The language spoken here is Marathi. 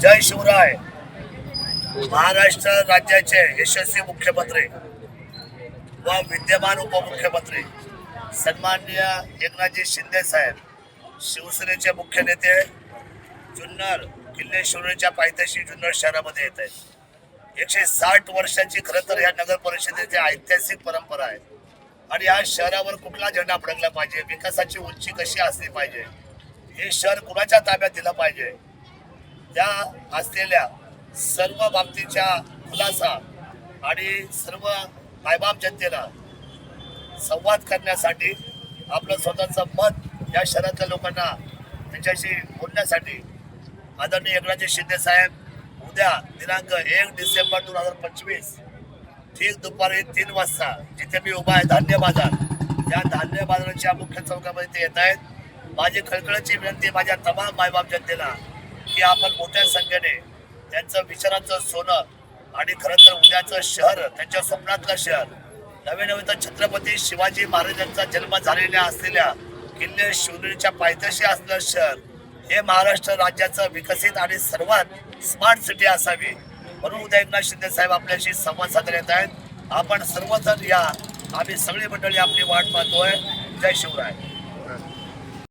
जय शिवराय. महाराष्ट्र राज्याचे यशस्वी मुख्यमंत्री व विद्यमान उपमुख्यमंत्री सन्माननीय एकनाथजी शिंदे साहेब शिवसेनेचे मुख्य नेते जुन्नर किल्ले शिवनेच्या पायथ्याशी जुन्नर शहरामध्ये येत आहेत. एकशे साठ वर्षाची खरं तर ह्या नगर परिषदेची ऐतिहासिक परंपरा आहे. आणि या शहरावर कुठला झेंडा फडकला पाहिजे? विकासाची उंची कशी असली पाहिजे? हे शहर कुणाच्या ताब्यात दिलं पाहिजे? त्या असलेल्या सर्व बाबतींच्या खुलासा आणि सर्व मायबाप जनतेला संवाद करण्यासाठी आपलं स्वतःचं मत या शहरातल्या लोकांना त्यांच्याशी बोलण्यासाठी आदरणीय एकनाथजी शिंदे साहेब उद्या दिनांक एक डिसेंबर दोन हजार पंचवीस ठीक दुपारी तीन वाजता जिथे मी उभा आहे धान्य बाजार. या धान्य बाजाराच्या मुख्य चौकामध्ये ते येत आहेत. माझी खळखळची विनंती माझ्या तमाम मायबाप जनतेला. की आपण मोठ्या संख्येने त्यांचं विचारांचं सोनं आणि खरं तर उद्याचं शहर त्यांच्या स्वप्नातलं शहर नवे नवे तर छत्रपती शिवाजी महाराजांचा जन्म झालेल्या असलेल्या किल्ले शिवनेरीच्या पायथ्याशी असलेलं शहर हे महाराष्ट्र राज्याचं विकसित आणि सर्वात स्मार्ट सिटी असावी. म्हणून उद्या एकनाथ शिंदे साहेब आपल्याशी संवाद साधण्यात येत आहेत. आपण सर्वजण या आम्ही सगळी मंडळी आपली वाट पाहतोय. जय शिवराय.